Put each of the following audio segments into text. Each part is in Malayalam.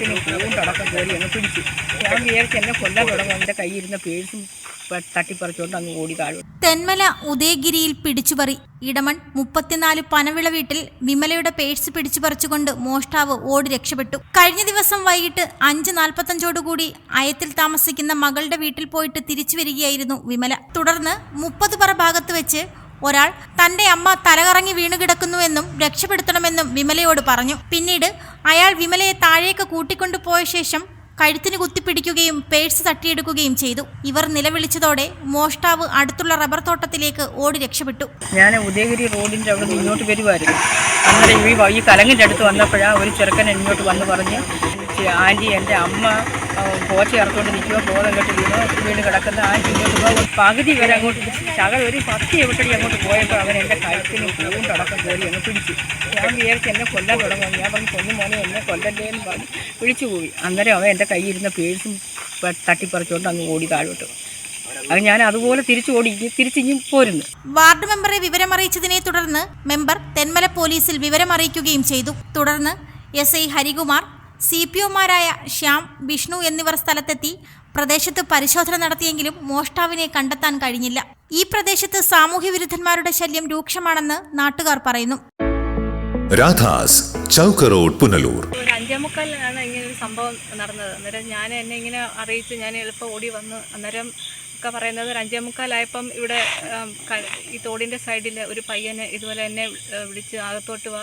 കഴുത്തിന് പൂണ്ടടക്കം കയറി അങ്ങ് പിടിച്ചു. ഞാൻ വിചാരിച്ച് എന്നെ കൊല്ലാൻ തുടങ്ങും. എന്റെ കയ്യിരുന്ന പേഴ്സും തട്ടിപ്പറിച്ചുകൊണ്ട് അങ്ങ് ഓടി താഴെ തെന്മല ഉദയഗിരിയിൽ പിടിച്ചുപറി. ഇടമൺ മുപ്പത്തിനാല് പനവിള വീട്ടിൽ വിമലയുടെ പേഴ്സ് പിടിച്ചുപറിച്ചുകൊണ്ട് മോഷ്ടാവ് ഓടി രക്ഷപ്പെട്ടു. കഴിഞ്ഞ ദിവസം വൈകിട്ട് അഞ്ച് നാൽപ്പത്തഞ്ചോടുകൂടി അയത്തിൽ താമസിക്കുന്ന മകളുടെ വീട്ടിൽ പോയിട്ട് തിരിച്ചു വരികയായിരുന്നു വിമല. തുടർന്ന് മുപ്പത് പറ ഭാഗത്ത് വെച്ച് ഒരാൾ തന്റെ അമ്മ തലകറങ്ങി വീണുകിടക്കുന്നുവെന്നും രക്ഷപ്പെടുത്തണമെന്നും വിമലയോട് പറഞ്ഞു. പിന്നീട് അയാൾ വിമലയെ താഴേക്ക് കൂട്ടിക്കൊണ്ടുപോയ ശേഷം കഴുത്തിന് കുത്തിപ്പിടിക്കുകയും പേഴ്സ് തട്ടിയെടുക്കുകയും ചെയ്തു. ഇവർ നിലവിളിച്ചതോടെ മോഷ്ടാവ് അടുത്തുള്ള റബ്ബർ തോട്ടത്തിലേക്ക് ഓടി രക്ഷപ്പെട്ടു. ഞാൻ ഉദയഗിരി റോഡിന്റെ അവിടെ ഇങ്ങോട്ട് വരുമായിരുന്നു അന്നേരം ഈ കലങ്ങിന്റെ അടുത്ത് വന്നപ്പോഴാണ് ഒരു ചെറുക്കൻ ഇങ്ങോട്ട് വന്ന് പറഞ്ഞ് "ചെ- ആന്റി എന്റെ അമ്മ പോച്ച ഇറക്കൊണ്ട് നിൽക്കുക ബോധം വീണ് വീണ് കിടക്കുന്ന ആ ഇങ്ങോട്ട് പോകും പകുതി വരെ അങ്ങോട്ട് ശകൽ ഒരു പത്തി എവിട്ടടി അങ്ങോട്ട് പോയപ്പോൾ അവൻ എന്റെ കഴുത്തിന് പൂണ്ടടക്കം കയറി അങ്ങ് പിടിച്ചു. ഞാൻ വിചാരിച്ച് എന്നെ കൊല്ലാൻ തുടങ്ങും ഞാൻ പറഞ്ഞു കൊന്നു മോനെ എന്നെ കൊല്ലല്ലേ എന്ന് പറഞ്ഞ് വിളിച്ചു പോയി. അന്നേരം അവൻ എന്റെ കയ്യിരുന്ന പേഴ്സും തട്ടിപ്പറിച്ചുകൊണ്ട് അങ്ങ് ഓടി താഴോട്ട്. അത് ഞാൻ അതുപോലെ തിരിച്ചു ഓടി തിരിച്ചിഞ്ഞ് പോരുന്നു. വാർഡ് മെമ്പറെ വിവരമറിയിച്ചതിനെ തുടർന്ന് മെമ്പർ തെന്മല പോലീസിൽ വിവരമറിയിക്കുകയും ചെയ്തു. തുടർന്ന് S I Harikumar C P ഒമാരായ Shyam Vishnu എന്നിവർ സ്ഥലത്തെത്തി പ്രദേശത്ത് പരിശോധന നടത്തിയെങ്കിലും മോഷ്ടാവിനെ കണ്ടെത്താൻ കഴിഞ്ഞില്ല. ഈ പ്രദേശത്ത് സാമൂഹ്യ വിരുദ്ധന്മാരുടെ ശല്യം രൂക്ഷമാണെന്ന് നാട്ടുകാർ പറയുന്നു. രാധാസ് ചൗക്ക് റോഡ് പുനലൂർ. ഒരു അഞ്ചേമുക്കാലിലാണ് ഇങ്ങനെ ഒരു സംഭവം നടന്നത്. അന്നേരം ഞാൻ എന്നെ ഇങ്ങനെ അറിയിച്ച് ഞാൻ എളുപ്പം ഓടി വന്ന് അന്നേരം ഒക്കെ പറയുന്നത് ഒരു അഞ്ചേമുക്കാലായപ്പം ഇവിടെ ക- ഈ തോടിന്റെ സൈഡിൽ ഒരു പയ്യനെ ഇതുപോലെ എന്നെ വിളിച്ച് അകത്തോട്ട് വാ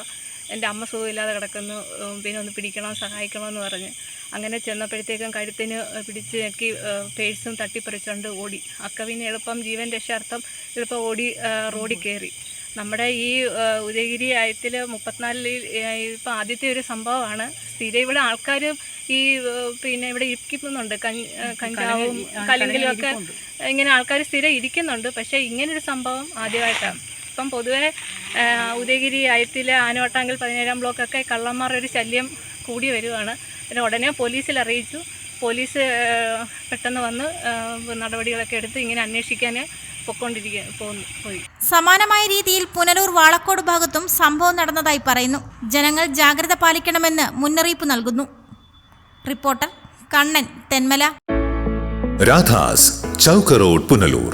എന്റെ അമ്മ സുഖമില്ലാതെ കിടക്കുന്നു പിന്നെ ഒന്ന് പിടിക്കണം സഹായിക്കണമെന്ന് പറഞ്ഞ്. അങ്ങനെ ചെന്നപ്പോഴത്തേക്കും കഴുത്തിന് പിടിച്ച് ഞെക്കി പേഴ്സും തട്ടിപ്പറിച്ചുകൊണ്ട് ഓടി. അക്ക പിന്നെ എളുപ്പം ജീവൻ രക്ഷാർത്ഥം എളുപ്പം ഓടി റോഡിൽ കയറി. നമ്മുടെ ഈ ഉദയഗിരി ആയത്തിൽ മുപ്പത്തിനാലിൽ ഇപ്പം ആദ്യത്തെ ഒരു സംഭവമാണ്. സ്ഥിരം ഇവിടെ ആൾക്കാർ ഈ പിന്നെ ഇവിടെ ഇരിക്കുന്നുണ്ട്. കഞ്ചാവും കല്ലെങ്കിലും ഒക്കെ ഇങ്ങനെ ആൾക്കാർ സ്ഥിരം ഇരിക്കുന്നുണ്ട്. പക്ഷേ ഇങ്ങനൊരു സംഭവം ആദ്യമായിട്ടാണ്. ഇപ്പം പൊതുവെ ഉദയഗിരി അയത്തിലെ ആനവട്ടാങ്കൽ പതിനേഴാം ബ്ലോക്കൊക്കെ കള്ളന്മാരുടെ ഒരു ശല്യം കൂടി വരുവാണ്. പിന്നെ ഉടനെ പോലീസിൽ അറിയിച്ചു. പോലീസ് പെട്ടെന്ന് വന്ന് നടപടികളൊക്കെ എടുത്ത് ഇങ്ങനെ അന്വേഷിക്കാൻ പോയി. സമാനമായ രീതിയിൽ പുനലൂർ വാളക്കോട് ഭാഗത്തും സംഭവം നടന്നതായി പറയുന്നു. ജനങ്ങൾ ജാഗ്രത പാലിക്കണമെന്ന് മുന്നറിയിപ്പ് നൽകുന്നു. റിപ്പോർട്ടർ കണ്ണൻ തെന്മല. രാധാസ് ചൗക്ക് റോഡ് പുനലൂർ.